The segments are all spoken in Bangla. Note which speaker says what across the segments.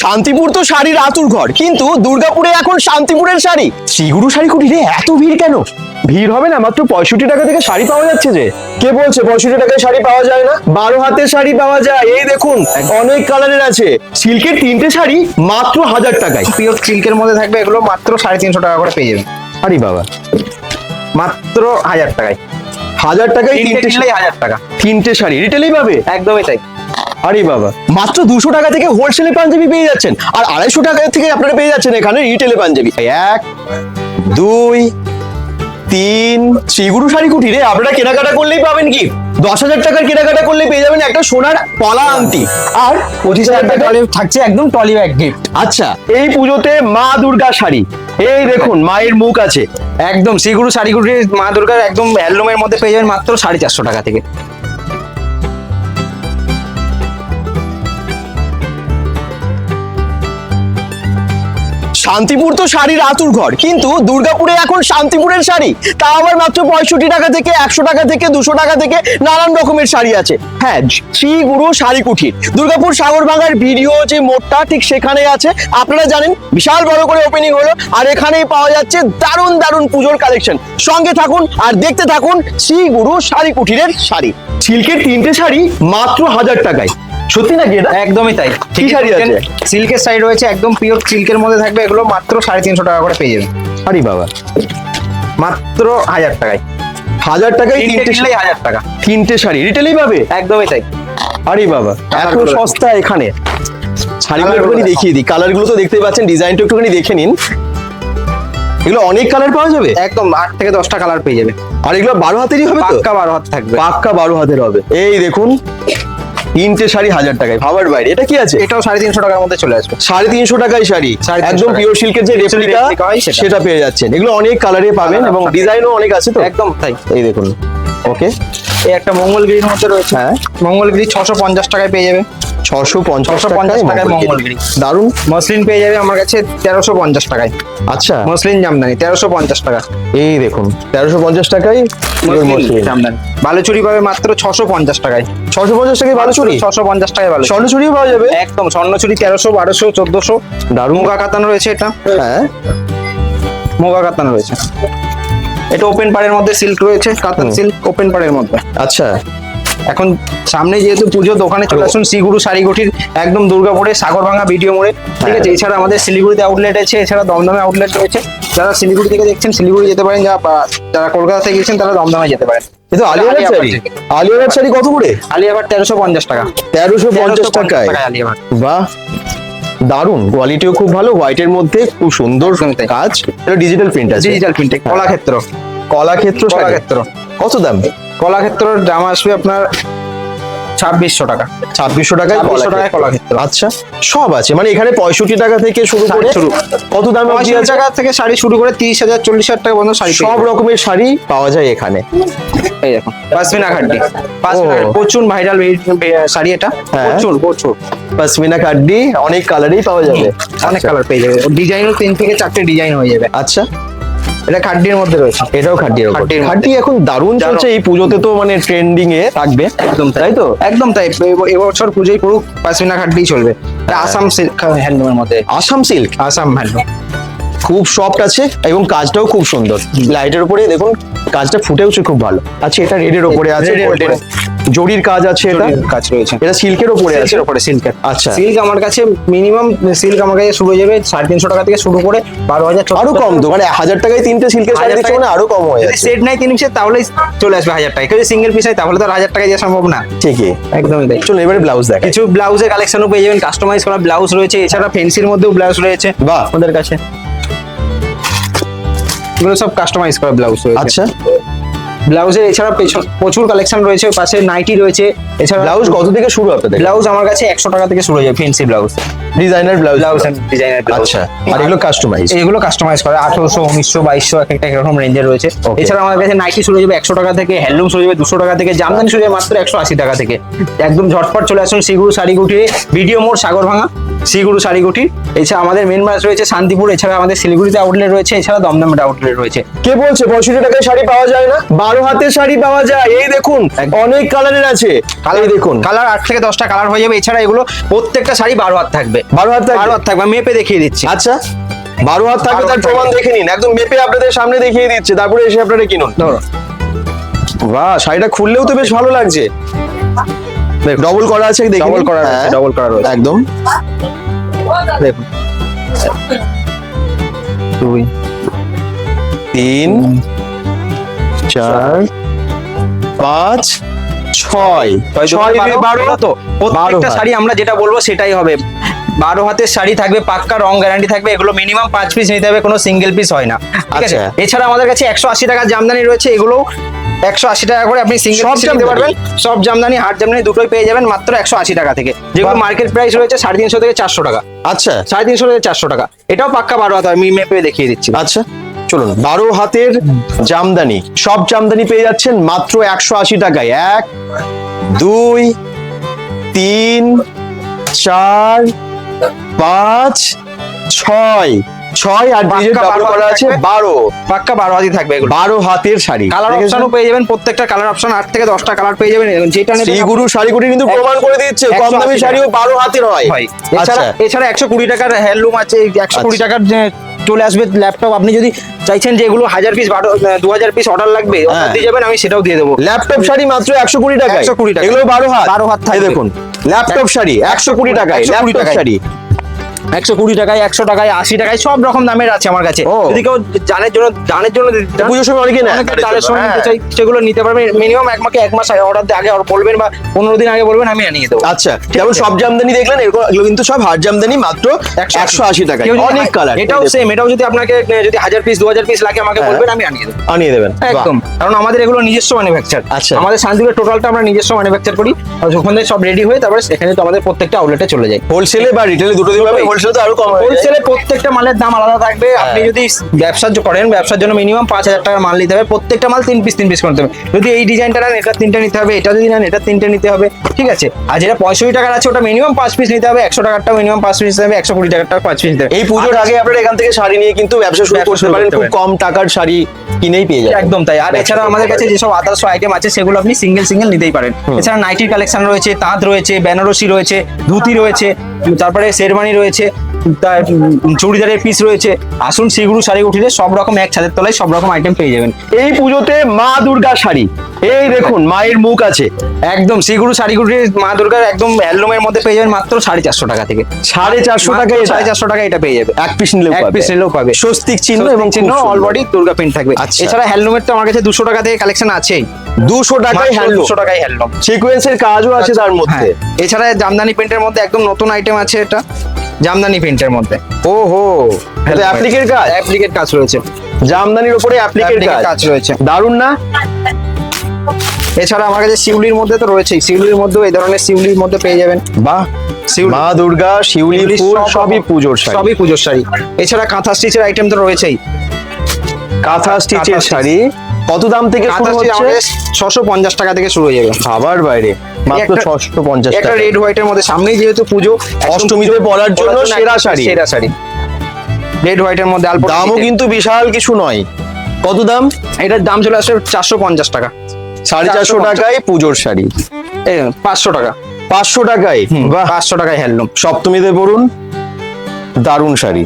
Speaker 1: শান্তিপুর তো শাড়ির আতুর ঘর কিন্তু দুর্গাপুরে এখন শান্তিপুরের শাড়ি। শ্রীগুরু শাড়ি কুটিরে এত ভিড় কেন? ভিড় হবে না মাত্র পঁয়ষট্টি টাকা থেকে শাড়ি পাওয়া যাচ্ছে যে। কে বলছে পঁয়ষট্টি টাকায় শাড়ি পাওয়া যায় না? বারো হাতের শাড়ি পাওয়া যায় এই দেখুন অনেক কালারের আছে। সিল্কের তিনটে শাড়ি মাত্র হাজার টাকায়।
Speaker 2: পিওর সিল্কের মধ্যে থাকবে এগুলো মাত্র সাড়ে তিনশো টাকা করে পেয়ে যাবেন
Speaker 1: আরে বাবা।
Speaker 2: মাত্র হাজার টাকায়।
Speaker 1: হাজার টাকায়
Speaker 2: তিনটে কিনলেই হাজার টাকা।
Speaker 1: তিনটে শাড়ি রিটেলেই পাবে?
Speaker 2: একদমই তাই।
Speaker 1: আরে বাবা। মাত্র দুশো টাকা থেকে হোলসেলে পাঞ্জাবি পেয়ে যাচ্ছেন। আর আড়াইশো টাকা থেকে আপনারা পেয়ে যাচ্ছেন এখানে রিটেলে পাঞ্জাবি। এক দুই তিন শ্রীগুরু শাড়ি কুটিরে আপনারা কেনাকাটা করলেই পাবেন কি? দশ হাজার টাকার কেনাকাটা করলে পেয়ে যাবেন একটা সোনার পলা আংটি। আর পঁচিশ হাজার টাকা
Speaker 2: থাকছে একদম টলি ব্যাগ গিফট
Speaker 1: আচ্ছা এই পুজোতে মা দুর্গা শাড়ি। এই দেখুন মায়ের মুখ আছে।
Speaker 2: একদম শ্রীগুরু শাড়ি কুটির মা দুর্গার একদম হ্যান্ডলুমের মধ্যে পেয়ে যাবেন মাত্র সাড়ে চারশো টাকা থেকে।
Speaker 1: শান্তিপুর তো শাড়ির আতুর ঘর, কিন্তু দুর্গাপুরে এখন শান্তিপুরের শাড়ি। তা আবার মাত্র পঁয়ষট্টি টাকা থেকে, একশো টাকা থেকে, দুশো টাকা থেকে নানান রকমের শাড়ি আছে। হ্যাঁ শ্রী গুরু শাড়ি কুঠির। দুর্গাপুর সাগর ভাঙার ভিডিও যে মোড়টা ঠিক সেখানে আছে। আপনারা জানেন, বিশাল বড় করে ওপেনিং হলো, আর এখানেই পাওয়া যাচ্ছে দারুণ দারুণ পুজোর কালেকশন সঙ্গে থাকুন আর দেখতে থাকুন শ্রী গুরু শাড়ি কুঠিরের শাড়ি। সিল্কের তিনটে শাড়ি মাত্র হাজার টাকায়। সত্যি নাকি এটা?
Speaker 2: একদমই তাই।
Speaker 1: কি শাড়ি আছে?
Speaker 2: সিল্কের শাড়ি রয়েছে একদম পিওর সিল্কের মধ্যে থাকবে এগুলো মাত্র সাড়ে তিনশো টাকা করে পেয়ে যাবেন
Speaker 1: আরে বাবা।
Speaker 2: মাত্র হাজার টাকায়।
Speaker 1: হাজার টাকায়
Speaker 2: তিনটে কিনলেই হাজার টাকা।
Speaker 1: তিনটে শাড়ি রিটেলেই পাবে?
Speaker 2: একদমই তাই।
Speaker 1: আরে বাবা এত সস্তা এখানে। শাড়িগুলো একটুখানি দেখিয়ে দিই। কালারগুলো তো দেখতেই পাচ্ছেন ডিজাইনটা একটুখানি দেখে নিন। এগুলো অনেক কালার পাওয়া যাবে?
Speaker 2: একদম আট থেকে দশটা কালার পেয়ে যাবে।
Speaker 1: আর এগুলো বারো হাতেরই হবে
Speaker 2: পাক্কা বারো হাত থাকবে।
Speaker 1: পাক্কা বারো হাতের হবে। এই দেখুন। তিনটে শাড়ি হাজার টাকায় ভাবার বাইরে এটা কি আছে?
Speaker 2: এটাও সাড়ে তিনশো টাকার মধ্যে চলে আসবে।
Speaker 1: সাড়ে তিনশো টাকায় শাড়ি একদম পিওর সিল্কের যে রেপ্লিকা
Speaker 2: সেটা।
Speaker 1: সেটা পেয়ে যাচ্ছেন। এগুলো অনেক কালারে পাবেন এবং ডিজাইনও অনেক আছে তো?
Speaker 2: একদম তাই।
Speaker 1: এই দেখুন ওকে
Speaker 2: এই একটা মঙ্গলগিরির মধ্যে রয়েছে।
Speaker 1: হ্যাঁ।
Speaker 2: মঙ্গলগিরি ছশো পঞ্চাশ টাকায় পেয়ে যাবে।
Speaker 1: ছশো পঞ্চাশ
Speaker 2: 650 টাকায়
Speaker 1: মঙ্গলগিরি। দারুণ
Speaker 2: মসলিন পেয়ে যাবে আমার কাছে তেরোশো পঞ্চাশ টাকায়।
Speaker 1: আচ্ছা।
Speaker 2: মসলিন জামদানি তেরোশো পঞ্চাশ টাকা।
Speaker 1: এই দেখুন তেরোশো পঞ্চাশ টাকায়।
Speaker 2: জামদানি। বালুচুরি পাবে মাত্র ছশো পঞ্চাশ টাকায়।
Speaker 1: ছশো পঞ্চাশ টাকায় ভালো চুরি
Speaker 2: ছশো পঞ্চাশ টাকায় বালু
Speaker 1: স্বর্ণচুরিও পাওয়া যাবে?
Speaker 2: একদম স্বর্ণচুরি তেরোশো বারোশো চোদ্দশো।
Speaker 1: দারুণ।
Speaker 2: মুগা কাতানো রয়েছে এটা।
Speaker 1: হ্যাঁ।
Speaker 2: মুগা কাতানো রয়েছে। এটা ওপেন পাড়ের মধ্যে সিল্ক রয়েছে কাতান সিল্ক ওপেন পাড়ের মধ্যে।
Speaker 1: আচ্ছা।
Speaker 2: এখন সামনে যেহেতু পুজো দোকানে চলে আসুন শ্রীগুরু শাড়িগুটির একদম দুর্গাপুরে সাগর ভাঙা ভিডিও মোড়ে ঠিক আছে? এছাড়া আমাদের শিলিগুড়িতে আউটলেট আছে এছাড়া দমদমে আউটলেট রয়েছে। যারা শিলিগুড়ি থেকে দেখছেন শিলিগুড়ি যেতে পারেন যারা কলকাতা থেকে গেছেন তারা দমদমে যেতে পারেন।
Speaker 1: এ তো আলিয়াবাদ
Speaker 2: আলিয়াবাদ
Speaker 1: শাড়ি। আলিয়াবাদ শাড়ি কত করে?
Speaker 2: আলিয়াবাদ তেরোশো পঞ্চাশ টাকা।
Speaker 1: তেরোশো পঞ্চাশ
Speaker 2: 1350
Speaker 1: টাকায়? বাহ। দারুণ কোয়ালিটিও খুব ভালো হোয়াইটের মধ্যে খুব সুন্দর কাজ। এটা ডিজিটাল প্রিন্ট আছে।
Speaker 2: ডিজিটাল প্রিন্টে কলাক্ষেত্র।
Speaker 1: কলাক্ষেত্র
Speaker 2: কলাক্ষেত্র।
Speaker 1: কত দাম?
Speaker 2: কলাক্ষেত্রর দাম আসবে আপনার ছাব্বিশশো টাকা।
Speaker 1: ছাব্বিশশো টাকায় কলাক্ষেত্র।
Speaker 2: কলাক্ষেত্র।
Speaker 1: আচ্ছা সব আছে। মানে এখানে পঁয়ষট্টি টাকা থেকে শুরু করে
Speaker 2: শুরু।
Speaker 1: কত দাম
Speaker 2: টাকা থেকে শাড়ি শুরু করে তিরিশ হাজার চল্লিশ হাজার টাকা পর্যন্ত শাড়ি
Speaker 1: সব রকমের শাড়ি পাওয়া যায় এখানে।
Speaker 2: এই দেখুন পাসমিনা খাড্ডি। পাসমিনা। খাড্ডি, প্রচুর ভাইরাল শাড়ি এটা।
Speaker 1: হ্যাঁ।
Speaker 2: প্রচুর প্রচুর।
Speaker 1: পশমিনা কাড্ডি অনেক কালারেই পাওয়া যাবে।
Speaker 2: অনেক কালার পেয়ে যাবে। ডিজাইনও তিন থেকে চারটে ডিজাইন হয়ে যাবে।
Speaker 1: আচ্ছা।
Speaker 2: এটা খাড্ডির মধ্যে রয়েছে।
Speaker 1: এটাও খাড্ডির
Speaker 2: খাড্ডির
Speaker 1: খাড্ডি এখন দারুণ। চলছে এই পুজোতে তো মানে ট্রেন্ডিং এ থাকবে
Speaker 2: একদম তাই। তো? একদম তাই। এব- এবছর পুজোয় পুরো পাসমিনা খাড্ডি চলবে। আসাম সিল্ক হ্যান্ডলুমের মধ্যে।
Speaker 1: আসাম সিল্ক
Speaker 2: আসাম হ্যান্ডলুম
Speaker 1: খুব সফট আছে এবং কাজটাও খুব সুন্দর। লাইটের উপরে দেখুন কাজটা ফুটেওছে খুব ভালো। আচ্ছা এটা রেডের উপরে আছে। জরির কাজ আছে এটা?
Speaker 2: কাজ রয়েছে।
Speaker 1: এটা সিল্কের উপরে আছে?
Speaker 2: উপরে সিল্কের।
Speaker 1: আচ্ছা।
Speaker 2: সিল্ক আমার কাছে মিনিমাম সিল্ক আমার কাছে শুরু হয়ে যাবে সাড়ে তিনশো টাকা থেকে শুরু করে বারো হাজার
Speaker 1: আরও কম তো মানে হাজার টাকায় তিনটে সিল্কের শাড়ি দিচ্ছে মানে আরও কম হয়ে যাচ্ছে।
Speaker 2: সেট নাই তিন পিসের তাহলে চলে আসবে হাজার টাকা কেউ যদি সিঙ্গেল পিস হয় তাহলে তো হাজার টাকায় দেওয়া সম্ভব না।
Speaker 1: ঠিকই।
Speaker 2: একদমই তাই।
Speaker 1: চলুন এবারে ব্লাউজ দেখ
Speaker 2: কিছু ব্লাউজের কালেকশনও পেয়ে যাবেন। কাস্টমাইজ করা ব্লাউজ রয়েছে। এছাড়া ফেন্সির মধ্যেও ব্লাউজ রয়েছে
Speaker 1: বাহ।
Speaker 2: আমাদের কাছে। এগুলো সব কাস্টমাইজ করা ব্লাউজ রয়েছে।
Speaker 1: আচ্ছা।
Speaker 2: ব্লাউজের এছাড়া পেছন প্রচুর কালেকশন রয়েছে পাশে নাইটি রয়েছে এছাড়া
Speaker 1: ব্লাউজ কত থেকে শুরু হবে
Speaker 2: ব্লাউজ আমার কাছে একশো টাকা থেকে শুরু হয়ে যায় fancy blouse.
Speaker 1: Designer blouse.
Speaker 2: Blouse designer
Speaker 1: আচ্ছা আর এগুলো কাস্টমাইজ
Speaker 2: এগুলো কাস্টমাইজ করে আঠারোশো উনিশশো বাইশশো এক একটা এরকম রেঞ্জে রয়েছে। এছাড়া আমার কাছে নাইটি শুরু হয়ে যাবে একশো টাকা থেকে হ্যান্ডলুম শুরু হয়ে যাবে দুশো টাকা থেকে জামদানি শুরু হয়ে যাবে মাত্র একশো আশি টাকা থেকে। একদম ঝটপট চলে আসুন সিগুরু শাড়ি গুটিয়ে ভিডিও মোড় সাগর ভাঙা শ্রীগুরু শাড়িগুটির এছাড়া আমাদের মেন ব্রাঞ্চ রয়েছে শান্তিপুর এছাড়া আমাদের শিলিগুড়িতে আউটলেট রয়েছে এছাড়া দমদমে আউটলেট রয়েছে।
Speaker 1: কে বলছে? পঁয়ষট্টি টাকায় শাড়ি পাওয়া যায় না? বারো হাতের শাড়ি পাওয়া যায়। এই দেখুন অনেক কালারের আছে। এই দেখুন।
Speaker 2: কালার আট থেকে দশটা কালার হয়ে যাবে। এছাড়া এগুলো প্রত্যেকটা শাড়ি বারো হাত থাকবে।
Speaker 1: বারো হাত
Speaker 2: বারো হাত থাকবে। মেপে দেখিয়ে দিচ্ছি।
Speaker 1: আচ্ছা। বারো হাত থাকবে তার প্রমাণ দেখে নিন। একদম মেপে আপনাদের সামনে দেখিয়ে দিচ্ছে। তারপরে এসে আপনারা কিনুন
Speaker 2: ধরো।
Speaker 1: বাহ শাড়িটা খুললেও তো বেশ ভালো লাগছে। ডবল করা আছে দেখি
Speaker 2: ডবল করা
Speaker 1: হ্যাঁ,
Speaker 2: ডবল করা রয়েছে।
Speaker 1: একদম।
Speaker 2: দেখুন। দুই
Speaker 1: তিন চার পাঁচ ছয়। ছয় বারো?
Speaker 2: তো প্রত্যেকটা শাড়ি আমরা যেটা বলব সেটাই হবে। বারো হাতের শাড়ি থাকবে পাক্কা রং গ্যারান্টি থাকবে এগুলো মিনিমাম পাঁচ পিস নিতে হবে কোনো সিঙ্গেল পিস হয় না। ঠিক আছে?
Speaker 1: আচ্ছা।
Speaker 2: এছাড়া আমাদের কাছে একশো আশি টাকার জামদানি রয়েছে এগুলো একশো আশি টাকা করে আপনি সিঙ্গেল নিতে পারবেন। সব জামদানি হাট জামদানি দুটোই পেয়ে যাবেন মাত্র একশো আশি টাকা থেকে। যেগুলো মার্কেট প্রাইস রয়েছে সাড়ে তিনশো থেকে চারশো টাকা।
Speaker 1: আচ্ছা।
Speaker 2: সাড়ে তিনশো থেকে চারশো টাকা। এটাও পাক্কা বারো হাত আমি মেপে দেখিয়ে দিচ্ছি।
Speaker 1: আচ্ছা। চলুন বারো হাতের জামদানি সব জামদানি পেয়ে যাচ্ছেন মাত্র একশো আশি টাকায়। এক দুই তিন চার পাঁচ ছয়। ছয় আর ডিজিট ডাবল করা
Speaker 2: হাত
Speaker 1: আছে। বারো।
Speaker 2: পাক্কা বারো হাতই থাকবে
Speaker 1: বারো হাতের শাড়ি।
Speaker 2: কালার অপশনও পেয়ে যাবেন প্রত্যেকটা কালার অপশন আট থেকে দশটা কালার পেয়ে যাবেন যেটা
Speaker 1: শ্রীগুরু শাড়িগুটি কিন্তু প্রমাণ করে দিচ্ছে কম দামি শাড়িও বারো হাতের হয়।
Speaker 2: হয়।
Speaker 1: আচ্ছা।
Speaker 2: এছাড়া এছাড়া একশো কুড়ি টাকার হ্যান্ডলুম আছে একশো কুড়ি
Speaker 1: আচ্ছা।
Speaker 2: টাকার চলে আসবে ল্যাপটপ আপনি যদি চাইছেন যে এগুলো হাজার পিস বারো দু হাজার পিস অর্ডার লাগবে
Speaker 1: হ্যাঁ।
Speaker 2: দিয়ে যাবেন আমি সেটাও দিয়ে দেবো।
Speaker 1: ল্যাপটপ শাড়ি মাত্র একশো কুড়ি টাকা
Speaker 2: একশো কুড়ি টাকা।
Speaker 1: এগুলো বারো হাত।
Speaker 2: বারো হাত থাকবে।
Speaker 1: দেখুন। ল্যাপটপ শাড়ি একশো কুড়ি টাকায় ল্যাপটপ শাড়ি।
Speaker 2: একশো কুড়ি টাকায় একশো টাকায় আশি টাকায় সব রকম দামের আছে আমার কাছে। যদি কেউ জানের জন্য দানের জন্য
Speaker 1: পুজোর সময় অনেকে দানের
Speaker 2: দানের সময় নিতে
Speaker 1: হ্যাঁ।
Speaker 2: চাই সেগুলো নিতে পারবেন। মিনিমাম এক মাসে এক মাস অর্ডার আগে বলবেন বা পনেরো দিন আগে বলবেন আমি আনিয়ে দেবো।
Speaker 1: আচ্ছা যেমন সব জামদানি দেখলেন এরকম কিন্তু সব হার জামদানি মাত্র একশো আশি।
Speaker 2: যদি
Speaker 1: অনেক কালার
Speaker 2: এটাও সেম এটাও যদি আপনাকে যদি হাজার পিস দু হাজার পিস লাগে আমাকে
Speaker 1: হ্যাঁ।
Speaker 2: বলবেন আমি আনিয়ে দেবো।
Speaker 1: আনিয়ে দেবেন।
Speaker 2: একদম। কারণ আমাদের এগুলো নিজস্ব ম্যানুফ্যাকচার
Speaker 1: আচ্ছা।
Speaker 2: আমাদের শান্তিপুরের টোটালটা আমরা নিজস্ব ম্যানুফ্যাকচার করি। থেকে সব রেডি হয়ে তারপরে সেখানে তো আমাদের প্রত্যেকটা আউটলেটে চলে যায়।
Speaker 1: হোলসেলে বা রিটেলে দুটো দিন হোলসেলে তো আরও কম
Speaker 2: হোলসেলে প্রত্যেকটা মালের দাম আলাদা থাকবে।
Speaker 1: হ্যাঁ।
Speaker 2: আপনি যদি ব্যবসা করেন ব্যবসার জন্য মিনিমাম পাঁচ হাজার টাকার মাল নিতে হবে। প্রত্যেকটা মাল তিন পিস তিন পিস করতে হবে। যদি এই ডিজাইনটা নেন এটা তিনটা নিতে হবে এটা যদি নেন এটা তিনটে নিতে হবে। ঠিক আছে? আর যেটা পঁয়ষট্টি টাকার আছে ওটা মিনিমাম পাঁচ পিস নিতে হবে একশো টাকারটা মিনিমাম পাঁচ পিস নিতে হবে একশো কুড়ি টাকারটা পাঁচ পিস নিতে হবে।
Speaker 1: এই পুজোর আগে আপনারা এখান থেকে শাড়ি নিয়ে কিন্তু ব্যবসা শুরু করতে পারেন খুব কম টাকার শাড়ি কিনেই পেয়ে যাবেন।
Speaker 2: একদম তাই। আর এছাড়া আমাদের কাছে যেসব আদার্স আইটেম আছে সেগুলো আপনি সিঙ্গেল সিঙ্গেল নিতেই পারেন। এছাড়া নাইটির কালেকশন রয়েছে তাঁত রয়েছে বেনারসি রয়েছে ধুতি রয়েছে তারপরে শেরবানি রয়েছে তার চুড়িদারের পিস রয়েছে। আসুন শ্রীগুরু শাড়ি উঠিলে সব রকম এক ছাদের তলায় সব রকম আইটেম পেয়ে যাবেন।
Speaker 1: এই পুজোতে মা দুর্গা শাড়ি। এই দেখুন মায়ের মুখ আছে।
Speaker 2: একদম শ্রীগুরু শাড়িগুটির মা দুর্গার একদম হ্যান্ডলুমের মধ্যে পেয়ে যাবেন মাত্র সাড়ে চারশো টাকা থেকে।
Speaker 1: সাড়ে চারশো টাকা
Speaker 2: সাড়ে চারশো টাকা এটা পেয়ে যাবে।
Speaker 1: এক পিস নিলেও
Speaker 2: এক পিস নিলেও পাবে।
Speaker 1: স্বস্তিক চিহ্ন এবং
Speaker 2: চিহ্ন
Speaker 1: চিহ্ন
Speaker 2: অল বডি দুর্গা প্রিন্ট থাকবে।
Speaker 1: আচ্ছা।
Speaker 2: এছাড়া হ্যান্ডলুমের তো আমার কাছে দুশো টাকা থেকে কালেকশন আছেই।
Speaker 1: দুশো টাকায় হ্যান্ডলুম
Speaker 2: দুশো টাকায় হ্যান্ডলুম
Speaker 1: সিকোয়েন্সের কাজও আছে তার মধ্যে।
Speaker 2: হ্যাঁ। এছাড়া জামদানি প্রিন্টের মধ্যে একদম নতুন আইটেম আছে এটা। জামদানি প্রিন্টের মধ্যে।
Speaker 1: ও হো এটা অ্যাপ্লিকের কাজ?
Speaker 2: অ্যাপ্লিকেট কাজ রয়েছে।
Speaker 1: জামদানির উপরে অ্যাপ্লিকের কাজ?
Speaker 2: রয়েছে।
Speaker 1: দারুণ না?
Speaker 2: এছাড়া আমার কাছে শিউলির মধ্যে তো রয়েছেই শিউলির মধ্যেও এই ধরনের শিউলির মধ্যে পেয়ে যাবেন।
Speaker 1: বাহ মা দুর্গা শিউলি
Speaker 2: শিউলি
Speaker 1: ফুল সবই পুজোর শাড়ি।
Speaker 2: সবই পুজোর শাড়ি। এছাড়া কাঁথা স্টিচের আইটেম তো রয়েছেই।
Speaker 1: কাঁথা স্টিচের শাড়ি? কত দাম থেকে শুরু হচ্ছে?
Speaker 2: আমাদের ছশো পঞ্চাশ টাকা থেকে শুরু হয়ে যাবে।
Speaker 1: খাবার বাইরে মাত্র
Speaker 2: একটা-
Speaker 1: ছশো পঞ্চাশ টাকা।
Speaker 2: রেড হোয়াইটের মধ্যে সামনেই যেহেতু পুজো
Speaker 1: অষ্টমীতে পরার জন্য সেরা শাড়ি।
Speaker 2: সেরা শাড়ি। রেড হোয়াইটের মধ্যে আলপনা
Speaker 1: দামও কিন্তু বিশাল কিছু নয়। কত দাম?
Speaker 2: এটার দাম চলে চারশো পঞ্চাশ টাকা।
Speaker 1: সাড়ে চারশো
Speaker 2: 450
Speaker 1: টাকায় পুজোর শাড়ি।
Speaker 2: এই পাঁচশো টাকা।
Speaker 1: পাঁচশো টাকায়? বাহ।
Speaker 2: পাঁচশো টাকায় হ্যান্ডলুম।
Speaker 1: সপ্তমীতে পড়ুন দারুণ শাড়ি।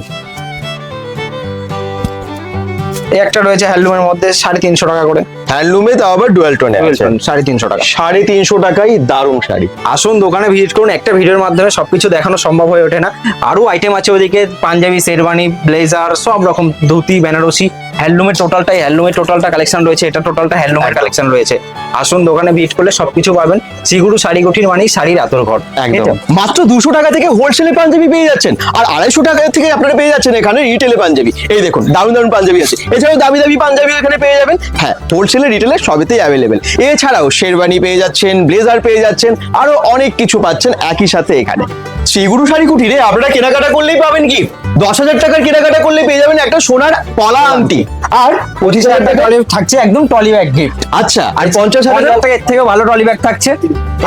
Speaker 2: একটা রয়েছে হ্যান্ডলুমের মধ্যে সাড়ে তিনশো টাকা করে।
Speaker 1: হ্যান্ডলুমে তাও আবার ডুয়েল টোনে আছে।
Speaker 2: সাড়ে তিনশো টাকা।
Speaker 1: সাড়ে তিনশো টাকায় দারুণ শাড়ি।
Speaker 2: আসুন দোকানে ভিজিট করুন একটা ভিডিওর মাধ্যমে সবকিছু দেখানো সম্ভব হয়ে ওঠে না। আরও আইটেম আছে ওদিকে পাঞ্জাবি শেরওয়ানি ব্লেজার সব রকম ধুতি বেনারসি। হ্যান্ডলুমের টোটালটাই হ্যান্ডলুমের টোটালটা কালেকশন রয়েছে এটা টোটালটা হ্যান্ডলুমের কালেকশন রয়েছে। আসুন দোকানে ভিজিট করলে সবকিছু পাবেন। শ্রীগুরু শাড়ি গুটির মানেই শাড়ির আতর ঘর।
Speaker 1: একদম। মাত্র দুশো টাকা থেকে হোলসেলে পাঞ্জাবি পেয়ে যাচ্ছেন। আর আড়াইশো টাকা থেকে আপনারা পেয়ে যাচ্ছেন এখানে রিটেলে পাঞ্জাবি। এই দেখুন দারুণ দারুণ পাঞ্জাবি আছে। এছাড়াও দামি দামি পাঞ্জাবি এখানে পেয়ে যাবেন। হ্যাঁ হোলসেলে রিটেলে সবেতেই অ্যাভেলেবেল এছাড়াও শেরবানি পেয়ে যাচ্ছেন ব্লেজার পেয়ে যাচ্ছেন আরও অনেক কিছু পাচ্ছেন একই সাথে এখানে। শ্রীগুরু শাড়ি কুটিরে আপনারা কেনাকাটা করলেই পাবেন কি? দশ হাজার টাকার কেনাকাটা করলে পেয়ে যাবেন একটা সোনার পলা আংটি। আর
Speaker 2: পঁচিশ হাজার টাকা থাকছে একদম টলি ব্যাগ গিফট
Speaker 1: আচ্ছা আর পঞ্চাশ হাজার
Speaker 2: টাকা এর থেকে ভালো টলি ব্যাগ থাকছে।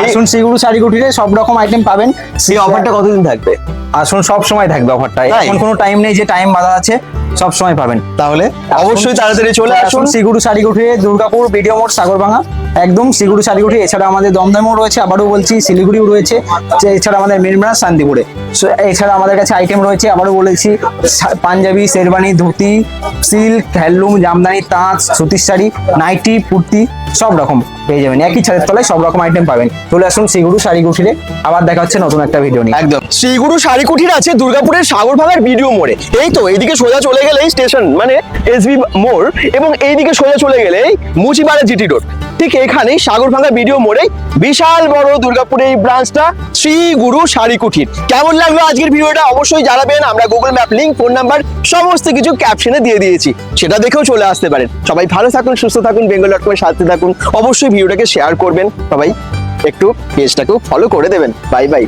Speaker 2: আসুন শ্রীগুরু শাড়ি কুটিরে সব রকম আইটেম পাবেন।
Speaker 1: সেই অফারটা কতদিন থাকবে?
Speaker 2: আসুন সব সময় থাকবে অফারটা এখন কোনো টাইম নেই যে টাইম বাধা আছে সব সময় পাবেন।
Speaker 1: তাহলে অবশ্যই তাড়াতাড়ি চলে আসুন
Speaker 2: শ্রীগুরু শাড়ি কুটিরে দুর্গাপুর বিডিও মোড় সাগরভাঙা। একদম শ্রীগুরু শাড়ি কুটির এছাড়া আমাদের দমদমও রয়েছে আবারও বলছি শিলিগুড়িও রয়েছে যে এছাড়া আমাদের মিরমরা শান্তিপুরে। So, এছাড়া আমাদের কাছে আইটেম রয়েছে আবারও বলেছি পাঞ্জাবি শেরবানি ধুতি সিল্ক হ্যান্ডলুম জামদানি তাঁত সুতির শাড়ি নাইটি কুর্তি সব রকম পেয়ে যাবেন। একই ছাদের তলায় সব রকম আইটেম পাবেন। চলে আসুন শ্রীগুরু শাড়ি কুটিরে আবার দেখা হচ্ছে নতুন একটা ভিডিও নিয়ে।
Speaker 1: একদম। শ্রীগুরু শাড়ি কুঠির আছে দুর্গাপুরের সাগর ভাঙার ভিডিও মোড়ে। এই তো, এইদিকে সোজা চলে গেলেই স্টেশন মানে এসবি মোড়, এবং এইদিকে সোজা চলে গেলেই মুচিপাড়া জিটি রোড। ঠিক এখানেই সাগর ভাঙা ভিডিও মোড়ে বিশাল বড় দুর্গাপুরে এই ব্রাঞ্চটা শ্রী গুরু শাড়ি কুঠির। কেমন লাগল আজকের ভিডিওটা অবশ্যই জানাবেন। আমরা Google map link phone number সমস্ত কিছু ক্যাপশনে দিয়ে দিয়েছি। সেটা দেখেও চলে আসতে পারেন। সবাই ভালো থাকুন, সুস্থ থাকুন বেঙ্গল ডট কমের সাথে থাকুন। অবশ্যই ভিডিওটাকে শেয়ার করবেন। সবাই একটু পেজটাকেও ফলো করে দেবেন। Bye bye